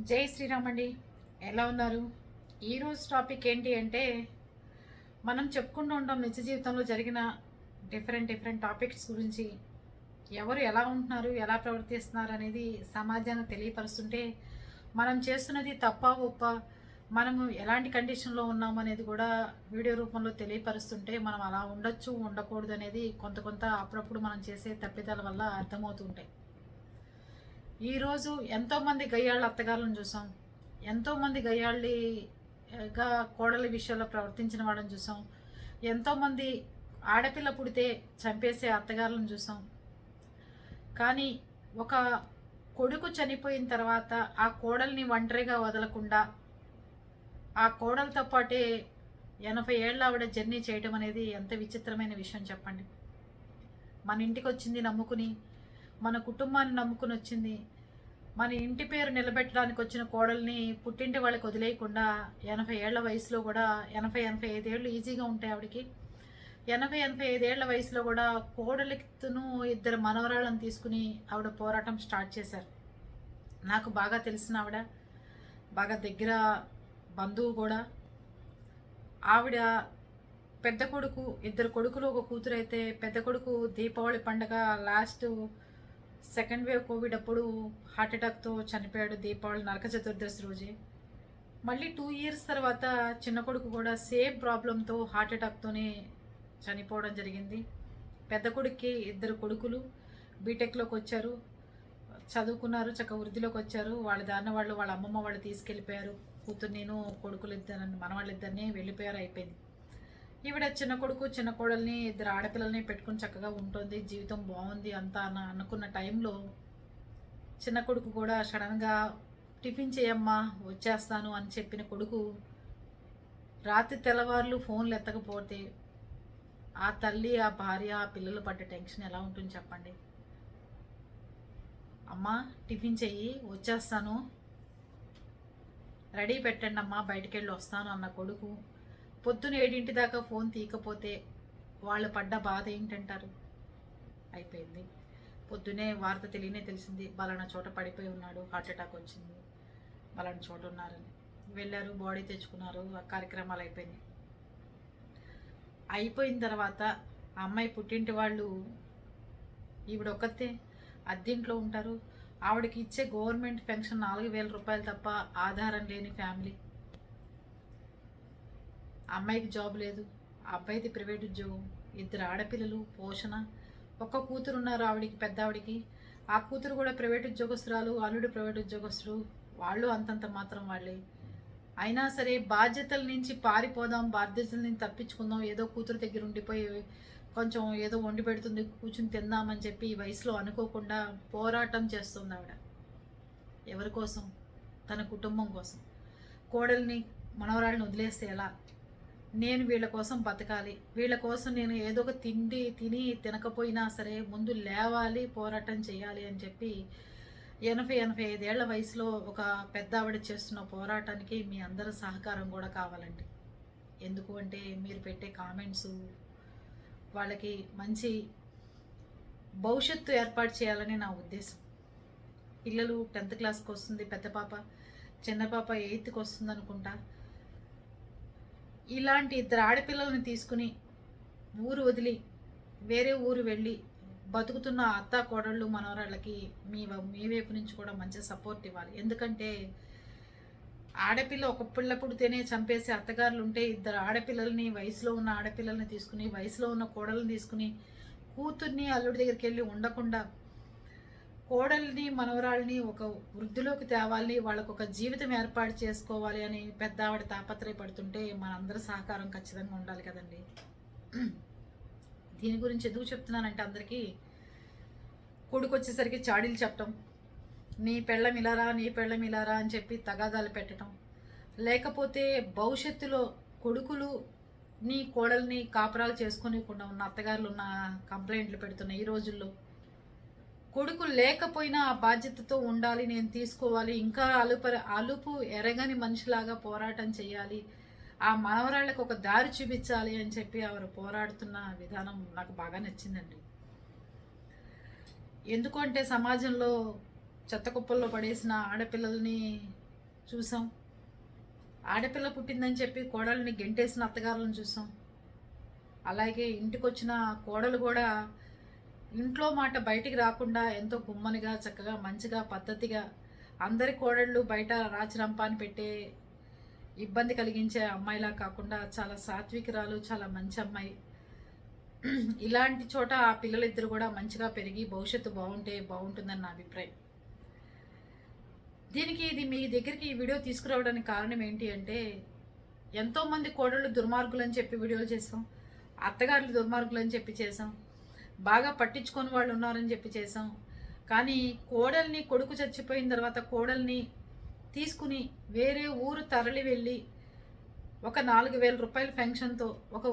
జై శ్రీరామ్ అండి. ఎలా ఉన్నారు? ఈరోజు టాపిక్ ఏంటి అంటే మనం చెప్పుకుంటూ ఉంటాం నిత్య జీవితంలో జరిగిన డిఫరెంట్ డిఫరెంట్ టాపిక్స్ గురించి. ఎవరు ఎలా ఉంటున్నారు ఎలా ప్రవర్తిస్తున్నారు అనేది సమాజాన్ని తెలియపరుస్తుంటే మనం చేస్తున్నది తప్ప ఒప్ప మనము ఎలాంటి కండిషన్లో ఉన్నాం అనేది కూడా వీడియో రూపంలో తెలియపరుస్తుంటే మనం అలా ఉండొచ్చు ఉండకూడదు అనేది కొంత కొంత అప్పుడప్పుడు మనం చేసే తప్పిదాల వల్ల అర్థమవుతుంటాయి ఈరోజు ఎంతోమంది గయ్యాళ్ళ అత్తగారులను చూసాం. ఎంతోమంది గయ్యాళ్ళిగా కోడలి విషయంలో ప్రవర్తించిన వాళ్ళని చూసాం. ఎంతోమంది ఆడపిల్ల పుడితే చంపేసే అత్తగారులను చూసాం. కానీ ఒక కొడుకు చనిపోయిన తర్వాత ఆ కోడల్ని ఒంటరిగా వదలకుండా ఆ కోడలతో పాటే ఎనభై ఏళ్ళ ఆవిడ జర్నీ చేయడం అనేది ఎంత విచిత్రమైన విషయం చెప్పండి. మన ఇంటికి వచ్చింది నమ్ముకుని మన కుటుంబాన్ని నమ్ముకుని వచ్చింది మన ఇంటి పేరు నిలబెట్టడానికి వచ్చిన కోడల్ని పుట్టింటి వాళ్ళకి వదిలేయకుండా ఎనభై ఏళ్ళ వయసులో కూడా ఎనభై ఎనభై ఐదేళ్ళు ఈజీగా ఉంటాయి ఆవిడకి. ఎనభై ఎనభై ఐదేళ్ళ వయసులో కూడా కోడలికితను ఇద్దరు మనవరాళ్ళని తీసుకుని ఆవిడ పోరాటం స్టార్ట్ చేశారు. నాకు బాగా తెలిసిన ఆవిడ బాగా దగ్గర బంధువు కూడా. ఆవిడ పెద్ద కొడుకు ఇద్దరు కొడుకులు ఒక కూతురు అయితే పెద్ద కొడుకు దీపావళి పండగ లాస్ట్ సెకండ్ వేవ్ కోవిడ్ అప్పుడు హార్ట్ అటాక్తో చనిపోయాడు దీపావళి నరక చతుర్దశి రోజే. మళ్ళీ టూ ఇయర్స్ తర్వాత చిన్న కొడుకు కూడా సేమ్ ప్రాబ్లంతో హార్ట్ అటాక్తోనే చనిపోవడం జరిగింది. పెద్ద కొడుక్కి ఇద్దరు కొడుకులు బీటెక్లోకి వచ్చారు. చదువుకున్నారు చక్క వృద్ధిలోకి వచ్చారు. వాళ్ళ దాన్న వాళ్ళు వాళ్ళ అమ్మమ్మ వాళ్ళు తీసుకెళ్ళిపోయారు. కూతురు నేను కొడుకులు ఇద్దరు మనవాళ్ళిద్దరిని వెళ్ళిపోయారు అయిపోయింది. ఈవిడ చిన్న కొడుకు చిన్న కోడల్ని ఇద్దరు ఆడపిల్లల్ని పెట్టుకుని చక్కగా ఉంటుంది. జీవితం బాగుంది అంతా అన్న అనుకున్న టైంలో చిన్న కొడుకు కూడా సడన్గా టిఫిన్ చేయమ్మా వచ్చేస్తాను అని చెప్పిన కొడుకు రాత్రి తెల్లవార్లు ఫోన్లు ఎత్తకపోతే ఆ తల్లి ఆ భార్య ఆ పిల్లలు పడ్డ టెన్షన్ ఎలా ఉంటుంది చెప్పండి? అమ్మా టిఫిన్ చెయ్యి వచ్చేస్తాను. రెడీ పెట్టండి అమ్మా బయటికి వెళ్ళి వస్తాను అన్న కొడుకు పొద్దున ఏడింటి దాకా ఫోన్ తీయకపోతే వాళ్ళు పడ్డ బాధ ఏంటంటారు? అయిపోయింది. పొద్దునే వార్త తెలియనే తెలిసింది. బలానా చోట పడిపోయి ఉన్నాడు. హార్ట్ అటాక్ వచ్చింది. బలానా చోట ఉన్నారని. వెళ్ళారు బాడీ తెచ్చుకున్నారు. కార్యక్రమాలు అయిపోయినాయి. అయిపోయిన తర్వాత అమ్మాయి పుట్టింటి వాళ్ళు ఈవిడ ఒక్కతే అద్దెంట్లో ఉంటారు. ఆవిడకి ఇచ్చే గవర్నమెంట్ పెన్షన్ నాలుగు వేల రూపాయలు తప్ప ఆధారం లేని ఫ్యామిలీ. అమ్మాయికి జాబ్ లేదు అబ్బాయిది ప్రైవేట్ ఉద్యోగం ఇద్దరు ఆడపిల్లలు పోషణ ఒక్క కూతురు ఉన్నారు ఆవిడికి పెద్ద ఆవిడికి ఆ కూతురు కూడా ప్రైవేట్ ఉద్యోగస్తురాలు అల్లుడు ప్రైవేట్ ఉద్యోగస్తుడు. వాళ్ళు అంతంత మాత్రం వాళ్ళే. అయినా సరే బాధ్యతల నుంచి పారిపోదాం బాధ్యతల నుంచి తప్పించుకుందాం. ఏదో కూతురు దగ్గర ఉండిపోయి కొంచెం ఏదో వండి పెడుతుంది కూర్చుని తిందామని చెప్పి ఈ వయసులో అనుకోకుండా పోరాటం చేస్తుంది ఆవిడ. ఎవరి కోసం? తన కుటుంబం కోసం. కోడల్ని మనవరాళ్ళని వదిలేస్తే ఎలా? నేను వీళ్ళ కోసం బతకాలి. వీళ్ళ కోసం నేను ఏదో ఒక తిండి తిని తినకపోయినా సరే ముందు లేవాలి పోరాటం చేయాలి అని చెప్పి ఎనభై ఎనభై ఐదేళ్ళ వయసులో ఒక పెద్ద ఆవిడ చేస్తున్న పోరాటానికి మీ అందరి సహకారం కూడా కావాలండి. ఎందుకు అంటే మీరు పెట్టే కామెంట్స్ వాళ్ళకి మంచి భవిష్యత్తు ఏర్పాటు చేయాలని నా ఉద్దేశం. పిల్లలు టెన్త్ క్లాస్కి వస్తుంది పెద్ద పాప చిన్న పాప ఎయిత్కి వస్తుంది అనుకుంటా ఇలాంటి ఇద్దరు ఆడపిల్లల్ని తీసుకుని ఊరు వదిలి వేరే ఊరు వెళ్ళి బతుకుతున్న అత్త కోడళ్ళు మనవరాళ్ళకి మీ మీ వైపు నుంచి కూడా మంచి సపోర్ట్ ఇవ్వాలి. ఎందుకంటే ఆడపిల్ల ఒక పిల్ల పుడితేనే చంపేసే అత్తగారులు ఉంటే ఇద్దరు ఆడపిల్లల్ని వయసులో ఉన్న ఆడపిల్లల్ని తీసుకుని వయసులో ఉన్న కోడల్ని తీసుకుని కూతుర్ని అల్లుడి దగ్గరికి వెళ్ళి ఉండకుండా కోడల్ని మనవరాల్ని ఒక వృద్ధిలోకి తేవాలి వాళ్ళకు ఒక జీవితం ఏర్పాటు చేసుకోవాలి అని పెద్ద ఆవిడ తాపత్రయపడుతుంటే మనందరి సహకారం ఖచ్చితంగా ఉండాలి కదండి. దీని గురించి ఎందుకు చెప్తున్నానంటే అందరికీ కొడుకు వచ్చేసరికి చాడీలు చెప్పటం నీ పెళ్ళం ఇలారా నీ పెళ్ళం ఇలారా అని చెప్పి తగాదాలు పెట్టడం లేకపోతే భవిష్యత్తులో కొడుకులు నీ కోడల్ని కాపురాలు చేసుకునేకుండా ఉన్న అత్తగారులు ఉన్న కంప్లైంట్లు పెడుతున్నాయి ఈ రోజుల్లో కొడుకు లేకపోయినా ఆ బాధ్యతతో ఉండాలి నేను తీసుకోవాలి ఇంకా అలుప అలుపు ఎరగని మనిషిలాగా పోరాటం చేయాలి ఆ మనవరాళ్ళకి ఒక దారి చూపించాలి అని చెప్పి ఆవిడ పోరాడుతున్న విధానం నాకు బాగా నచ్చిందండి. ఎందుకంటే సమాజంలో చెత్త కుప్పల్లో పడేసిన ఆడపిల్లల్ని చూసాం. ఆడపిల్ల పుట్టిందని చెప్పి కోడల్ని గెంటేసిన అత్తగారులను చూసాం. అలాగే ఇంటికి వచ్చిన కోడలు కూడా ఇంట్లో మాట బయటికి రాకుండా ఎంతో గుమ్మనిగా చక్కగా మంచిగా పద్ధతిగా అందరి కోడళ్ళు బయట రాచరంపాన్ని పెట్టే ఇబ్బంది కలిగించే అమ్మాయిలా కాకుండా చాలా సాత్వికురాలు చాలా మంచి అమ్మాయి. ఇలాంటి చోట ఆ పిల్లలిద్దరు కూడా మంచిగా పెరిగి భవిష్యత్తు బాగుంటే బాగుంటుందని నా అభిప్రాయం. దీనికి ఇది మీ దగ్గరికి ఈ వీడియో తీసుకురావడానికి కారణం ఏంటి అంటే ఎంతోమంది కోడళ్ళు దుర్మార్గులు అని చెప్పి వీడియోలు చేసాం అత్తగారులు దుర్మార్గులు అని చెప్పి చేసాం బాగా పట్టించుకొని వాళ్ళు ఉన్నారని చెప్పి చేసాం కానీ కోడల్ని కొడుకు చచ్చిపోయిన తర్వాత కోడల్ని తీసుకుని వేరే ఊరు తరలి వెళ్ళి ఒక నాలుగు వేల రూపాయల ఫెన్షన్తో ఒక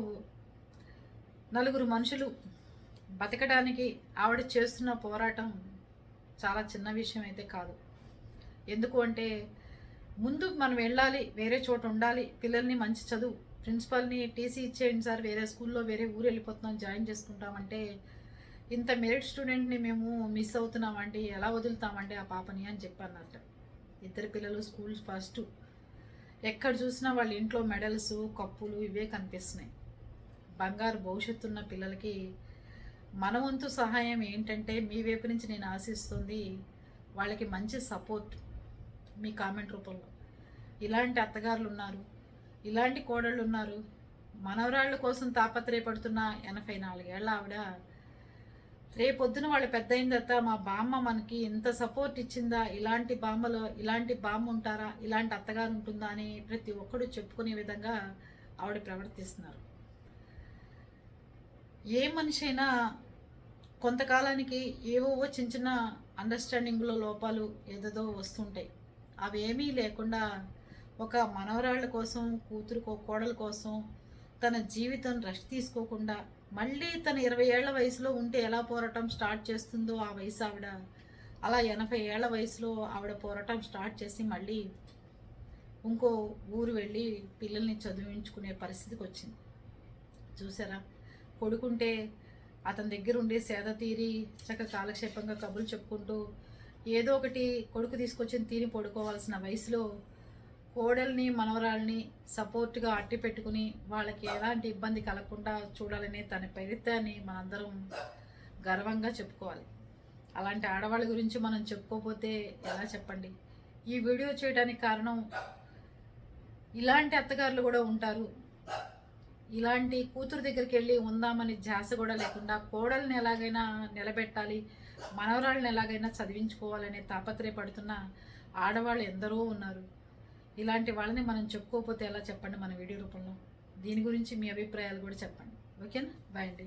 నలుగురు మనుషులు బతకడానికి ఆవిడ చేస్తున్న పోరాటం చాలా చిన్న విషయం అయితే కాదు. ఎందుకు అంటే ముందు మనం వెళ్ళాలి వేరే చోట ఉండాలి పిల్లల్ని మంచి చదువు ప్రిన్సిపాల్ని టీసీ ఇచ్చేయండి సార్ వేరే స్కూల్లో వేరే ఊరు వెళ్ళిపోతున్నాం జాయిన్ చేసుకుంటామంటే ఇంత మెరిట్ స్టూడెంట్ని మేము మిస్ అవుతున్నామండి ఎలా వదులుతామండి ఆ పాపని అని చెప్పన్నట్ట. ఇద్దరు పిల్లలు స్కూల్ ఫస్ట్. ఎక్కడ చూసినా వాళ్ళ ఇంట్లో మెడల్స్ కప్పులు ఇవే కనిపిస్తున్నాయి. బంగారు భవిష్యత్తు ఉన్న పిల్లలకి మన వంతు సహాయం ఏంటంటే మీ వైపు నుంచి నేను ఆశిస్తుంది వాళ్ళకి మంచి సపోర్ట్ మీ కామెంట్ రూపంలో. ఇలాంటి అత్తగారులు ఉన్నారు ఇలాంటి కోడళ్ళు ఉన్నారు మనవరాళ్ళ కోసం తాపత్రయపడుతున్న ఎనభై నాలుగేళ్ళ ఆవిడ రేపొద్దున వాళ్ళు పెద్ద అయిన తర్వాత మా బామ్మ మనకి ఇంత సపోర్ట్ ఇచ్చిందా? ఇలాంటి బామ్మలో ఇలాంటి బామ్మ ఉంటారా? ఇలాంటి అత్తగారు ఉంటుందా? అని ప్రతి ఒక్కడు చెప్పుకునే విధంగా ఆవిడ ప్రవర్తిస్తున్నారు. ఏ మనిషి అయినా కొంతకాలానికి ఏవోవో చిన్న చిన్న అండర్స్టాండింగ్లో లోపాలు ఏదేదో వస్తుంటాయి. అవి ఏమీ లేకుండా ఒక మనవరాళ్ళ కోసం కూతురు కో- కోడల కోసం తన జీవితం రెస్ట్ తీసుకోకుండా మళ్ళీ తన ఇరవై ఏళ్ళ వయసులో ఉంటే ఎలా పోరాటం స్టార్ట్ చేస్తుందో ఆ వయసు ఆవిడ అలా ఎనభై ఏళ్ళ వయసులో ఆవిడ పోరాటం స్టార్ట్ చేసి మళ్ళీ ఇంకో ఊరు వెళ్ళి పిల్లల్ని చదివించుకునే పరిస్థితికి వచ్చింది. చూసారా? కొడుకుంటే అతని దగ్గర ఉండే సేద తీరి చక్క కాలక్షేపంగా కబుర్లు చెప్పుకుంటూ ఏదో ఒకటి కొడుకు తీసుకొచ్చిన తీరి పడుకోవాల్సిన వయసులో కోడల్ని మనవరాల్ని సపోర్ట్గా అట్టి పెట్టుకుని వాళ్ళకి ఎలాంటి ఇబ్బంది కలగకుండా చూడాలనే తన ప్రయత్నాన్ని మనందరం గర్వంగా చెప్పుకోవాలి. అలాంటి ఆడవాళ్ళ గురించి మనం చెప్పుకోకపోతే ఎలా చెప్పండి? ఈ వీడియో చేయడానికి కారణం ఇలాంటి అత్తగారులు కూడా ఉంటారు. ఇలాంటి కూతురు దగ్గరికి వెళ్ళి ఉందామని ధ్యాస కూడా లేకుండా కోడల్ని ఎలాగైనా నిలబెట్టాలి మనవరాళ్ళని ఎలాగైనా చదివించుకోవాలనే తాపత్రయపడుతున్న ఆడవాళ్ళు ఎందరో ఉన్నారు. ఇలాంటి వాళ్ళని మనం చెప్పుకోకపోతే ఎలా చెప్పండి మన వీడియో రూపంలో? దీని గురించి మీ అభిప్రాయాలు కూడా చెప్పండి. ఓకేనా? బాయ్ అండి.